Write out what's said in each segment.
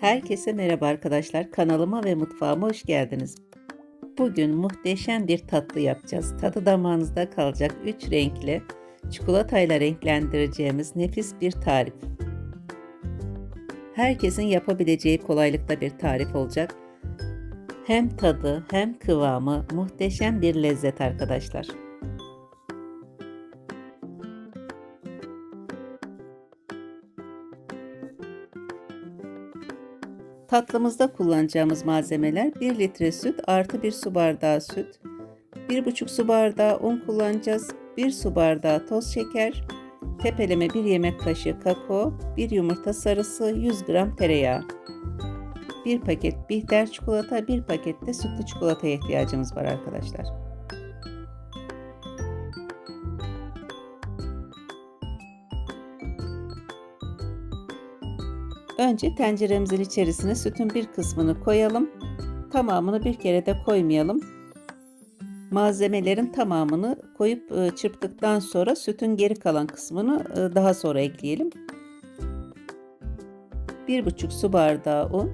Herkese merhaba arkadaşlar. Kanalıma ve mutfağıma hoş geldiniz. Bugün muhteşem bir tatlı yapacağız. Tadı damağınızda kalacak 3 renkli çikolatayla renklendireceğimiz nefis bir tarif. Herkesin yapabileceği kolaylıkta bir tarif olacak. Hem tadı hem kıvamı muhteşem bir lezzet arkadaşlar. Tatlımızda kullanacağımız malzemeler 1 litre süt artı 1 su bardağı süt, 1,5 su bardağı un kullanacağız, 1 su bardağı toz şeker, tepeleme 1 yemek kaşığı kakao, 1 yumurta sarısı, 100 gram tereyağı. 1 paket bitter çikolata, 1 paket de sütlü çikolataya ihtiyacımız var arkadaşlar. Önce tenceremizin içerisine sütün bir kısmını koyalım. Tamamını bir kere de koymayalım. Malzemelerin tamamını koyup e, çırptıktan sonra sütün geri kalan kısmını e, daha sonra ekleyelim. 1,5 su bardağı un,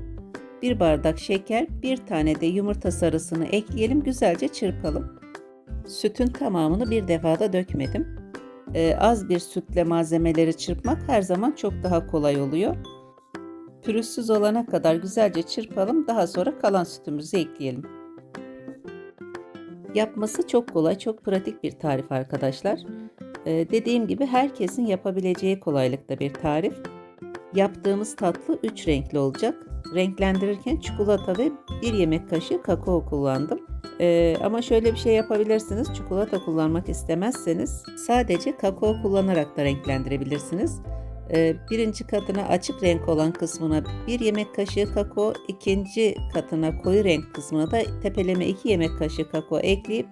1 bardak şeker, 1 tane de yumurta sarısını ekleyelim. Güzelce çırpalım. Sütün tamamını bir defada dökmedim. Ee, az bir sütle malzemeleri çırpmak her zaman çok daha kolay oluyor. Pürüzsüz olana kadar güzelce çırpalım. Daha sonra kalan sütümüzü ekleyelim. Yapması çok kolay, çok pratik bir tarif arkadaşlar. Ee, dediğim gibi herkesin yapabileceği kolaylıkta bir tarif. Yaptığımız tatlı 3 renkli olacak. Renklendirirken çikolata ve 1 yemek kaşığı kakao kullandım. Ee, ama şöyle bir şey yapabilirsiniz. Çikolata kullanmak istemezseniz sadece kakao kullanarak da renklendirebilirsiniz. Ee, birinci katına açık renk olan kısmına bir yemek kaşığı kakao, ikinci katına koyu renk kısmına da tepeleme 2 yemek kaşığı kakao ekleyip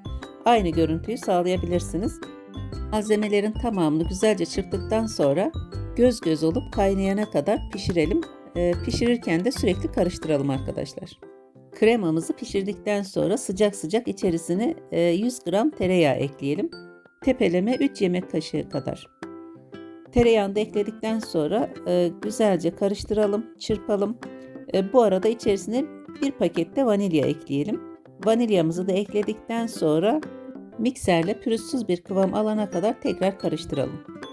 aynı görüntüyü sağlayabilirsiniz. Malzemelerin tamamını güzelce çırptıktan sonra göz göz olup kaynayana kadar pişirelim. Ee, pişirirken de sürekli karıştıralım arkadaşlar. Kremamızı pişirdikten sonra sıcak sıcak içerisine 100 gram tereyağı ekleyelim. Tepeleme 3 yemek kaşığı kadar. Tereyağını da ekledikten sonra e, güzelce karıştıralım, çırpalım. E, bu arada içerisine bir paket de vanilya ekleyelim. Vanilyamızı da ekledikten sonra mikserle pürüzsüz bir kıvam alana kadar tekrar karıştıralım.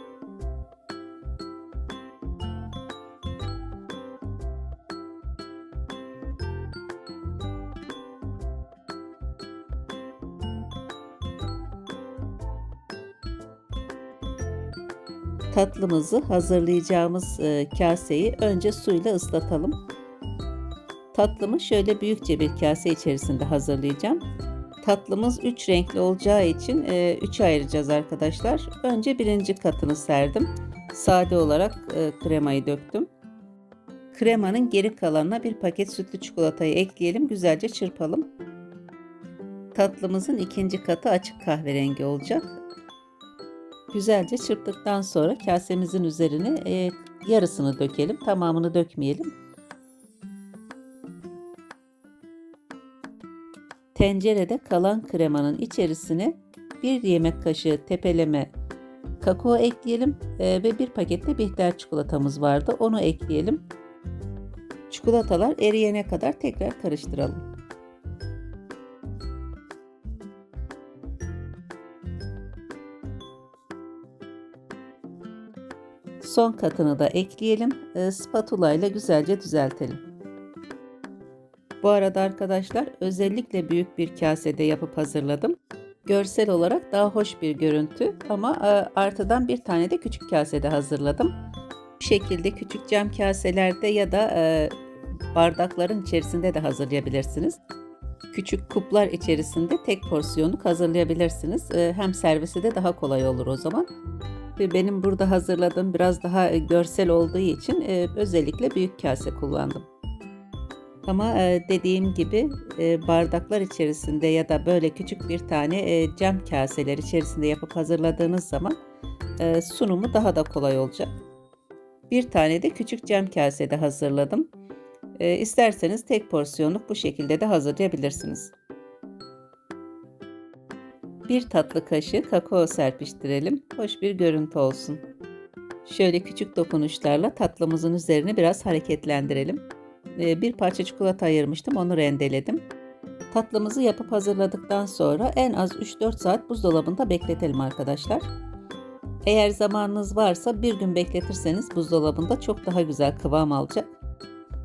Tatlımızı hazırlayacağımız e, kaseyi önce suyla ıslatalım. Tatlımı şöyle büyükçe bir kase içerisinde hazırlayacağım. Tatlımız 3 renkli olacağı için 3'e ayıracağız arkadaşlar. Önce birinci katını serdim. Sade olarak e, kremayı döktüm. Kremanın geri kalanına bir paket sütlü çikolatayı ekleyelim. Güzelce çırpalım. Tatlımızın ikinci katı açık kahverengi olacak. Güzelce çırptıktan sonra kasemizin üzerine e, yarısını dökelim. Tamamını dökmeyelim. Tencerede kalan kremanın içerisine bir yemek kaşığı tepeleme kakao ekleyelim e, ve bir pakette bitter çikolatamız vardı. Onu ekleyelim. Çikolatalar eriyene kadar tekrar karıştıralım. Son katını da ekleyelim. E, spatula ile güzelce düzeltelim. Bu arada arkadaşlar özellikle büyük bir kasede yapıp hazırladım. Görsel olarak daha hoş bir görüntü ama e, artıdan bir tane de küçük kasede hazırladım. Bu şekilde küçük cam kaselerde ya da e, bardakların içerisinde de hazırlayabilirsiniz. Küçük kuplar içerisinde tek porsiyonluk hazırlayabilirsiniz. E, hem servisi de daha kolay olur o zaman. Benim burada hazırladığım biraz daha e, görsel olduğu için e, özellikle büyük kase kullandım. Ama e, dediğim gibi bardaklar içerisinde ya da böyle küçük bir tane cam kaseler içerisinde yapıp hazırladığınız zaman sunumu daha da kolay olacak. Bir tane de küçük cam kasede hazırladım. İsterseniz tek porsiyonluk bu şekilde de hazırlayabilirsiniz. Bir tatlı kaşığı kakao serpiştirelim. Hoş bir görüntü olsun. Şöyle küçük dokunuşlarla tatlımızın üzerine biraz hareketlendirelim. e, bir parça çikolata ayırmıştım. Onu rendeledim. Tatlımızı yapıp hazırladıktan sonra en az 3-4 saat buzdolabında bekletelim arkadaşlar. Eğer zamanınız varsa bir gün bekletirseniz buzdolabında çok daha güzel kıvam alacak.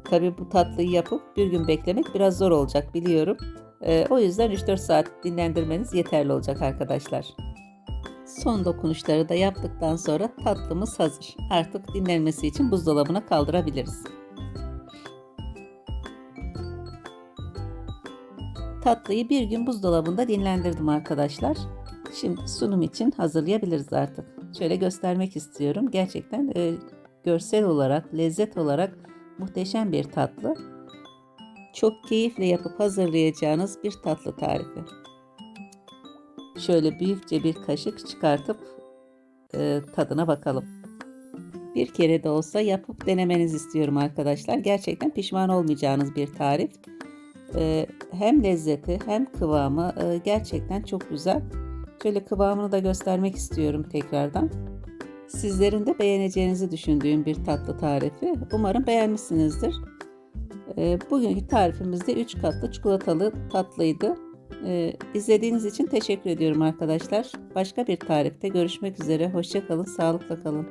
Tabi bu tatlıyı yapıp bir gün beklemek biraz zor olacak biliyorum. Ee, o yüzden 3-4 saat dinlendirmeniz yeterli olacak arkadaşlar. Son dokunuşları da yaptıktan sonra tatlımız hazır. Artık dinlenmesi için buzdolabına kaldırabiliriz. Tatlıyı bir gün buzdolabında dinlendirdim arkadaşlar. Şimdi sunum için hazırlayabiliriz artık. Şöyle göstermek istiyorum. Gerçekten e, görsel olarak, lezzet olarak muhteşem bir tatlı. Çok keyifle yapıp hazırlayacağınız bir tatlı tarifi. Şöyle büyükçe bir kaşık çıkartıp e, tadına bakalım. Bir kere de olsa yapıp denemenizi istiyorum arkadaşlar. Gerçekten pişman olmayacağınız bir tarif. E, hem lezzeti hem kıvamı e, gerçekten çok güzel. Şöyle kıvamını da göstermek istiyorum tekrardan. Sizlerin de beğeneceğinizi düşündüğüm bir tatlı tarifi. Umarım beğenmişsinizdir. E, bugünkü tarifimizde 3 katlı çikolatalı tatlıydı. Ee, izlediğiniz için teşekkür ediyorum arkadaşlar. Başka bir tarifte görüşmek üzere. Hoşçakalın, sağlıkla kalın.